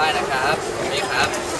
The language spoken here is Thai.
ป้ายนะครับนี่ครับ